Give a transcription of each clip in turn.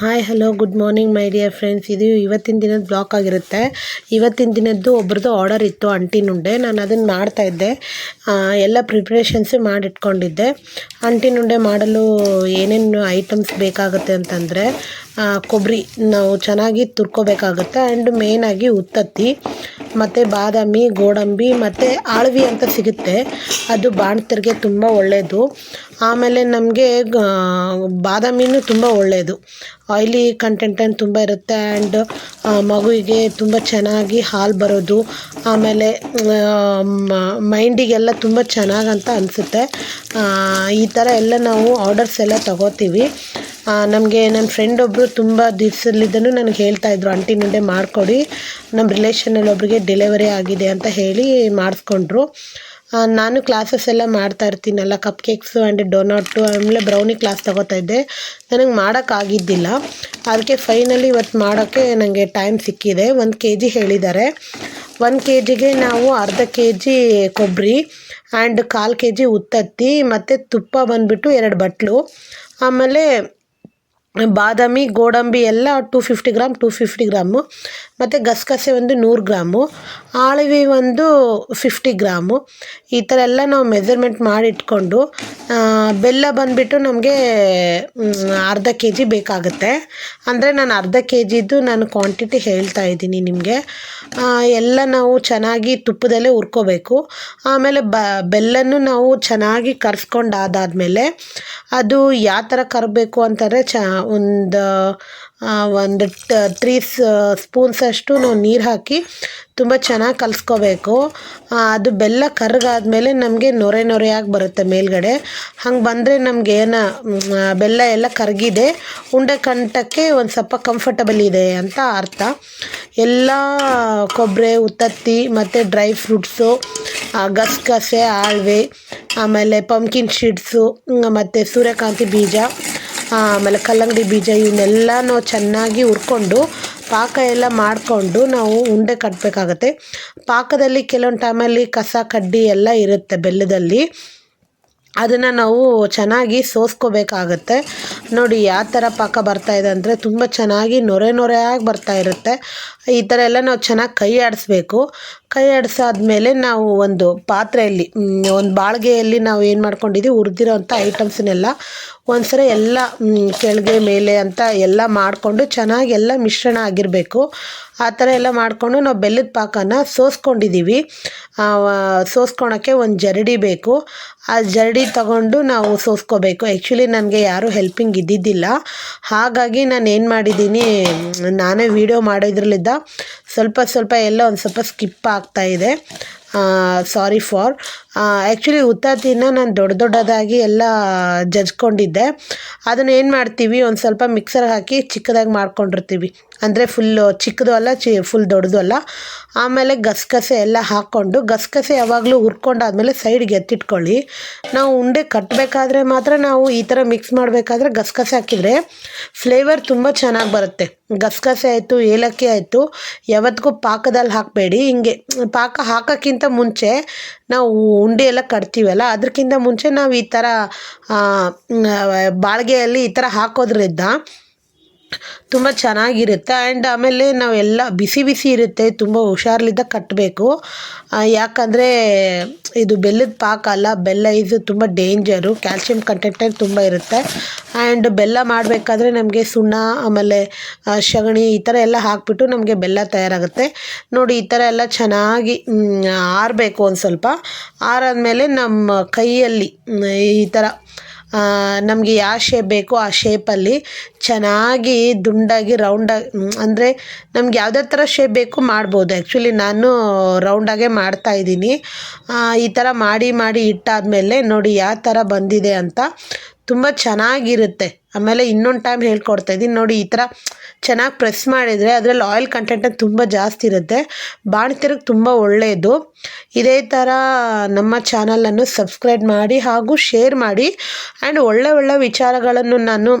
Hi hello good morning my dear friends ಇದು ಇವತ್ತಿನ ದಿನದ ಬ್ಲಾಕ್ ಆಗಿರುತ್ತೆ. ಇವತ್ತಿನ ದಿನದ್ದು ಒಬ್ರದ್ದು ಆರ್ಡರ್ ಇತ್ತು ಅಂಟಿನುಂಡೆ ನಾನು ಅದನ್ನು ಮಾಡ್ತಾಯಿದ್ದೆ ಎಲ್ಲ ಪ್ರಿಪ್ರೇಷನ್ಸು ಮಾಡಿಟ್ಕೊಂಡಿದ್ದೆ. ಅಂಟಿನುಂಡೆ ಮಾಡಲು ಏನೇನು ಐಟಮ್ಸ್ ಬೇಕಾಗುತ್ತೆ ಅಂತಂದರೆ ಕೊಬ್ಬರಿ ನಾವು ಚೆನ್ನಾಗಿ ತುರ್ಕೋಬೇಕಾಗುತ್ತೆ ಆ್ಯಂಡ್ ಮೇಯ್ನಾಗಿ ಉತ್ತತ್ತಿ, ಮತ್ತು ಬಾದಾಮಿ, ಗೋಡಂಬಿ, ಮತ್ತು ಆಳ್ವಿ ಅಂತ ಸಿಗುತ್ತೆ. ಅದು ಬಾಣ್ತರಿಗೆ ತುಂಬ ಒಳ್ಳೆಯದು ಆಮೇಲೆ ನಮಗೆ ಬಾದಾಮಿನೂ ತುಂಬ ಒಳ್ಳೆಯದು ಆಯ್ಲಿ ಕಂಟೆಂಟನ್ನು ತುಂಬ ಇರುತ್ತೆ ಆ್ಯಂಡ್ ಮಗುವಿಗೆ ತುಂಬ ಚೆನ್ನಾಗಿ ಹಾಲು ಬರೋದು. ಆಮೇಲೆ ಮೈಂಡಿಗೆಲ್ಲ ತುಂಬ ಚೆನ್ನಾಗಂತ ಅನಿಸುತ್ತೆ. ಈ ಥರ ಎಲ್ಲ ನಾವು ಆರ್ಡರ್ಸ್ ಎಲ್ಲ ತಗೋತೀವಿ. ನಮಗೆ ನನ್ನ ಫ್ರೆಂಡ್ ಒಬ್ಬರು ತುಂಬ ದಿವಸಲ್ಲಿದ್ದನು ನನಗೆ ಹೇಳ್ತಾ ಇದ್ರು, ಆಂಟಿ ನಿಂದೆ ಮಾಡಿಕೊಡಿ ನಮ್ಮ ರಿಲೇಷನಲ್ಲಿ ಒಬ್ಬರಿಗೆ ಡೆಲಿವರಿ ಆಗಿದೆ ಅಂತ ಹೇಳಿ ಮಾಡಿಸ್ಕೊಂಡ್ರು. ನಾನು ಕ್ಲಾಸಸ್ ಎಲ್ಲ ಮಾಡ್ತಾ ಇರ್ತೀನಲ್ಲ ಕಪ್ ಕೇಕ್ಸು ಆ್ಯಂಡ್ ಡೊನಾಟು ಆಮೇಲೆ ಬ್ರೌನಿ ಕ್ಲಾಸ್ ತಗೋತಾ ಇದ್ದೆ. ನನಗೆ ಮಾಡೋಕ್ಕಾಗಿದ್ದಿಲ್ಲ ಅದಕ್ಕೆ ಫೈನಲಿ ಇವತ್ತು ಮಾಡೋಕ್ಕೆ ನನಗೆ ಟೈಮ್ ಸಿಕ್ಕಿದೆ. ಒಂದು ಕೆ ಜಿ ಹೇಳಿದ್ದಾರೆ. ಒಂದು ಕೆ ಜಿಗೆ ನಾವು ಅರ್ಧ ಕೆ ಜಿ ಕೊಬ್ಬರಿ ಆ್ಯಂಡ್ ಕಾಲು ಕೆ ಜಿ ಉತ್ತತ್ತಿ, ಮತ್ತು ತುಪ್ಪ ಬಂದುಬಿಟ್ಟು ಎರಡು ಬಟ್ಲು. ಆಮೇಲೆ ಬಾದಾಮಿ, ಗೋಡಂಬಿ ಎಲ್ಲ two fifty gram two fifty gram. ಮತ್ತು ಗಸಗಸೆ ಒಂದು ನೂರು ಗ್ರಾಮು. ಆಳಿವಿ ಒಂದು ಫಿಫ್ಟಿ ಗ್ರಾಮು. ಈ ಥರ ಎಲ್ಲ ನಾವು ಮೆಸರ್ಮೆಂಟ್ ಮಾಡಿಟ್ಕೊಂಡು ಬೆಲ್ಲ ಬಂದುಬಿಟ್ಟು ನಮಗೆ ಅರ್ಧ ಕೆ ಜಿ ಬೇಕಾಗುತ್ತೆ. ಅಂದರೆ ನಾನು ಅರ್ಧ ಕೆ ಜಿದು ನಾನು ಕ್ವಾಂಟಿಟಿ ಹೇಳ್ತಾ ಇದ್ದೀನಿ ನಿಮಗೆ. ಎಲ್ಲ ನಾವು ಚೆನ್ನಾಗಿ ತುಪ್ಪದಲ್ಲೇ ಹುರ್ಕೋಬೇಕು. ಆಮೇಲೆ ಬ, ಬೆಲ್ಲನೂ ನಾವು ಚೆನ್ನಾಗಿ ಕರ್ಸ್ಕೊಂಡಾದಾದಮೇಲೆ ಅದು ಯಾವ ಥರ ಕರಬೇಕು ಅಂತಂದರೆ ಚ, ಒಂದು ಒಂದು ತ್ರೀ ಸ್ಪೂನ್ಸಷ್ಟು ನಾವು ನೀರು ಹಾಕಿ ತುಂಬ ಚೆನ್ನಾಗಿ ಕಲಸ್ಕೋಬೇಕು. ಅದು ಬೆಲ್ಲ ಕರಗಾದ್ಮೇಲೆ ನಮಗೆ ನೊರೆ ನೊರೆಯಾಗಿ ಬರುತ್ತೆ ಮೇಲ್ಗಡೆ. ಹಂಗೆ ಬಂದರೆ ನಮ್ಗೆ ಏನು ಬೆಲ್ಲ ಎಲ್ಲ ಕರಗಿದೆ. ಉಂಡೆ ಕಂಟಕ್ಕೆ ಒಂದು ಸ್ವಲ್ಪ ಕಂಫರ್ಟಬಲ್ ಇದೆ ಅಂತ ಅರ್ಥ. ಎಲ್ಲ ಕೊಬ್ಬರಿ ಉತ್ತತ್ತಿ ಮತ್ತು ಡ್ರೈ ಫ್ರೂಟ್ಸು ಗಸಗಸೆ, ಆಳ್ವೆ, ಆಮೇಲೆ ಪಂಕಿನ್ ಶೀಡ್ಸು ಮತ್ತು ಸೂರ್ಯಕಾಂತಿ ಬೀಜ. ಆಮೇಲೆ ಕಲ್ಲಂಗಡಿ ಬೀಜ ಇವನ್ನೆಲ್ಲ ನಾವು ಚೆನ್ನಾಗಿ ಹುರ್ಕೊಂಡು ಪಾಕ ಎಲ್ಲ ಮಾಡಿಕೊಂಡು ನಾವು ಉಂಡೆ ಕಟ್ಟಬೇಕಾಗತ್ತೆ ಪಾಕದಲ್ಲಿ ಕೆಲವೊಂದು ಟೈಮಲ್ಲಿ ಕಸ, ಕಡ್ಡಿ ಎಲ್ಲ ಇರುತ್ತೆ ಬೆಲ್ಲದಲ್ಲಿ. ಅದನ್ನು ನಾವು ಚೆನ್ನಾಗಿ ಸೋಸ್ಕೋಬೇಕಾಗತ್ತೆ. ನೋಡಿ, ಯಾವ ಥರ ಪಾಕ ಬರ್ತಾಯಿದೆ ಅಂದರೆ ತುಂಬ ಚೆನ್ನಾಗಿ ನೊರೆ ನೊರೆಯಾಗಿ ಬರ್ತಾ ಇರುತ್ತೆ. ಈ ಥರ ಎಲ್ಲ ನಾವು ಚೆನ್ನಾಗಿ ಕೈ ಆಡಿಸ್ಬೇಕು ಕೈ ಆಡಿಸಾದ್ಮೇಲೆ ನಾವು ಒಂದು ಪಾತ್ರೆಯಲ್ಲಿ ಒಂದು ಬಾಳ್ಗೆಯಲ್ಲಿ ನಾವು ಏನು ಮಾಡ್ಕೊಂಡಿದ್ದೀವಿ ಹುರಿದಿರೋಂಥ ಐಟಮ್ಸನ್ನೆಲ್ಲ ಒಂದ್ಸರಿ ಎಲ್ಲ ಕೆಳಗೆ ಮೇಲೆ ಅಂತ ಎಲ್ಲ ಮಾಡಿಕೊಂಡು ಚೆನ್ನಾಗಿ ಎಲ್ಲ ಮಿಶ್ರಣ ಆಗಿರಬೇಕು. ಆ ಥರ ಎಲ್ಲ ಮಾಡಿಕೊಂಡು ನಾವು ಬೆಲ್ಲದ ಪಾಕನ ಸೋಸ್ಕೊಂಡಿದ್ದೀವಿ ಸೋಸ್ಕೊಳಕ್ಕೆ ಒಂದು ಜರಡಿ ಬೇಕು. ಆ ಜರಡಿ ತಗೊಂಡು ನಾವು ಸೋಸ್ಕೋಬೇಕು. ಆ್ಯಕ್ಚುಲಿ ನನಗೆ ಯಾರೂ ಹೆಲ್ಪಿಂಗ್ ಇದ್ದಿದ್ದಿಲ್ಲ. ಹಾಗಾಗಿ ನಾನು ಏನು ಮಾಡಿದ್ದೀನಿ, ನಾನೇ ವೀಡಿಯೋ ಮಾಡೋದ್ರಲ್ಲಿದ್ದ ಸ್ವಲ್ಪ ಸ್ವಲ್ಪ ಎಲ್ಲ ಒಂದು ಸ್ವಲ್ಪ ಸ್ಕಿಪ್ ಆಗ್ತಾಯಿದೆ ಸಾರಿ ಫಾರ್ ಆ್ಯಕ್ಚುಲಿ ಉತ್ತತ್ತಿನ ನಾನು ದೊಡ್ಡ ದೊಡ್ಡದಾಗಿ ಎಲ್ಲ ಜಜ್ಕೊಂಡಿದ್ದೆ. ಅದನ್ನು ಏನು ಮಾಡ್ತೀವಿ, ಒಂದು ಸ್ವಲ್ಪ ಮಿಕ್ಸರ್ಗೆ ಹಾಕಿ ಚಿಕ್ಕದಾಗಿ ಮಾಡ್ಕೊಂಡಿರ್ತೀವಿ. ಅಂದರೆ ಫುಲ್ಲು ಚಿಕ್ಕದು ಅಲ್ಲ, ಚಿ ಫುಲ್ ದೊಡ್ಡದು ಅಲ್ಲ. ಆಮೇಲೆ ಗಸಗಸೆ ಎಲ್ಲ ಹಾಕ್ಕೊಂಡು, ಗಸಗಸೆ ಯಾವಾಗಲೂ ಹುರ್ಕೊಂಡಾದ್ಮೇಲೆ ಸೈಡ್ಗೆ ಎತ್ತಿಟ್ಕೊಳ್ಳಿ. ನಾವು ಉಂಡೆ ಕಟ್ಟಬೇಕಾದ್ರೆ ಮಾತ್ರ ನಾವು ಈ ಥರ ಮಿಕ್ಸ್ ಮಾಡಬೇಕಾದ್ರೆ ಗಸಗಸೆ ಹಾಕಿದರೆ ಫ್ಲೇವರ್ ತುಂಬ ಚೆನ್ನಾಗಿ ಬರುತ್ತೆ. ಗಸಗಸೆ ಆಯಿತು, ಏಲಕ್ಕಿ ಆಯಿತು, ಯಾವತ್ತಿಗೂ ಪಾಕದಲ್ಲಿ ಹಾಕಬೇಡಿ. ಹಿಂಗೆ ಪಾಕ ಹಾಕೋಕ್ಕಿಂತ ಮುಂಚೆ ನಾವು ಉಂಡೆ ಎಲ್ಲ ಕಟ್ತೀವಲ್ಲ ಅದಕ್ಕಿಂತ ಮುಂಚೆ ನಾವು ಈ ಥರ ಬಾಳ್ಗೆಯಲ್ಲಿ ಈ ಥರ ಹಾಕೋದ್ರಿಂದ ತುಂಬ ಚೆನ್ನಾಗಿರುತ್ತೆ. ಆ್ಯಂಡ್ ಆಮೇಲೆ ನಾವೆಲ್ಲ ಬಿಸಿ ಬಿಸಿ ಇರುತ್ತೆ. ತುಂಬ ಹುಷಾರ್ಲಿಂದ ಕಟ್ಟಬೇಕು ಯಾಕಂದರೆ ಇದು ಬೆಲ್ಲದ ಪಾಕ ಅಲ್ಲ. ಬೆಲ್ಲ ಇದು ತುಂಬ ಡೇಂಜರು ಕ್ಯಾಲ್ಶಿಯಂ ಕಂಟೆಂಟಲ್ಲಿ ತುಂಬ ಇರುತ್ತೆ. ಆ್ಯಂಡ್ ಬೆಲ್ಲ ಮಾಡಬೇಕಾದ್ರೆ ನಮಗೆ ಸುಣ್ಣ, ಆಮೇಲೆ ಸಗಣಿ ಈ ಥರ ಎಲ್ಲ ಹಾಕಿಬಿಟ್ಟು ನಮಗೆ ಬೆಲ್ಲ ತಯಾರಾಗುತ್ತೆ. ನೋಡಿ, ಈ ಥರ ಎಲ್ಲ ಚೆನ್ನಾಗಿ ಆರಬೇಕು ಒಂದು ಸ್ವಲ್ಪ. ಆರಾದಮೇಲೆ ನಮ್ಮ ಕೈಯಲ್ಲಿ ಈ ಥರ ನಮಗೆ ಯಾವ ಶೇಪ್ ಬೇಕೋ ಆ ಶೇಪಲ್ಲಿ ಚೆನ್ನಾಗಿ ದುಂಡಾಗಿ ರೌಂಡಾಗಿ ಅಂದರೆ ನಮ್ಗೆ ಯಾವುದೇ ಥರ ಶೇಪ್ ಬೇಕು ಮಾಡ್ಬೋದು. ಆ್ಯಕ್ಚುಲಿ ನಾನು ರೌಂಡಾಗೇ ಮಾಡ್ತಾಯಿದ್ದೀನಿ ಈ ಥರ ಮಾಡಿ ಮಾಡಿ ಇಟ್ಟಾದಮೇಲೆ ನೋಡಿ ಯಾವ ಥರ ಬಂದಿದೆ ಅಂತ ತುಂಬ ಚೆನ್ನಾಗಿರುತ್ತೆ. ಆಮೇಲೆ ಇನ್ನೊಂದು ಟೈಮ್ ಹೇಳ್ಕೊಡ್ತಾ ಇದ್ದೀನಿ. ನೋಡಿ, ಈ ಥರ ಚೆನ್ನಾಗಿ ಪ್ರೆಸ್ ಮಾಡಿದರೆ ಅದರಲ್ಲಿ ಆಯಿಲ್ ಕಂಟೆಂಟ್ ತುಂಬ ಜಾಸ್ತಿ ಇರುತ್ತೆ. ಬಾಣ್ತಿರಿಗೆ ತುಂಬ ಒಳ್ಳೆಯದು ಇದೇ ಥರ ನಮ್ಮ ಚಾನಲನ್ನು ಸಬ್ಸ್ಕ್ರೈಬ್ ಮಾಡಿ ಹಾಗೂ ಶೇರ್ ಮಾಡಿ. ಆ್ಯಂಡ್ ಒಳ್ಳೆ ಒಳ್ಳೆ ವಿಚಾರಗಳನ್ನು ನಾನು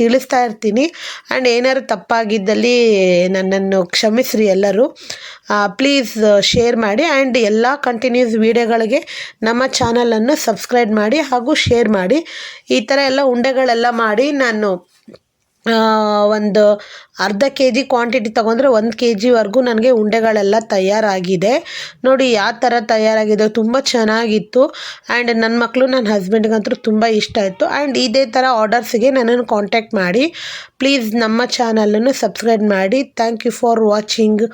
ತಿಳಿಸ್ತಾ ಇರ್ತೀನಿ. ಆ್ಯಂಡ್ ಏನಾದ್ರು ತಪ್ಪಾಗಿದ್ದಲ್ಲಿ ನನ್ನನ್ನು ಕ್ಷಮಿಸ್ರಿ ಎಲ್ಲರೂ. ಪ್ಲೀಸ್ ಶೇರ್ ಮಾಡಿ. ಆ್ಯಂಡ್ ಎಲ್ಲ ಕಂಟಿನ್ಯೂಸ್ ವೀಡಿಯೋಗಳಿಗೆ ನಮ್ಮ ಚಾನಲನ್ನು ಸಬ್ಸ್ಕ್ರೈಬ್ ಮಾಡಿ ಹಾಗೂ ಶೇರ್ ಮಾಡಿ. ಈ ಥರ ಎಲ್ಲ ಉಂಡೆಗಳೆಲ್ಲ ಮಾಡಿ ನಾನು ಒಂದು ಅರ್ಧ ಕೆ ಜಿ ಕ್ವಾಂಟಿಟಿ ತೊಗೊಂಡ್ರೆ ಒಂದು ಕೆ ಜಿವರೆಗೂ ನನಗೆ ಉಂಡೆಗಳೆಲ್ಲ ತಯಾರಾಗಿದೆ. ನೋಡಿ ಯಾವ ಥರ ತಯಾರಾಗಿದೆ, ತುಂಬ ಚೆನ್ನಾಗಿತ್ತು. ಆ್ಯಂಡ್ ನನ್ನ ಮಕ್ಕಳು ನನ್ನ ಹಸ್ಬೆಂಡ್ಗಂತೂ ತುಂಬ ಇಷ್ಟ ಆಯಿತು. ಆ್ಯಂಡ್ ಇದೇ ಥರ ಆರ್ಡರ್ಸ್ಗೆ ನನ್ನನ್ನು ಕಾಂಟ್ಯಾಕ್ಟ್ ಮಾಡಿ. ಪ್ಲೀಸ್ ನಮ್ಮ ಚಾನಲನ್ನು ಸಬ್ಸ್ಕ್ರೈಬ್ ಮಾಡಿ. Thank you for watching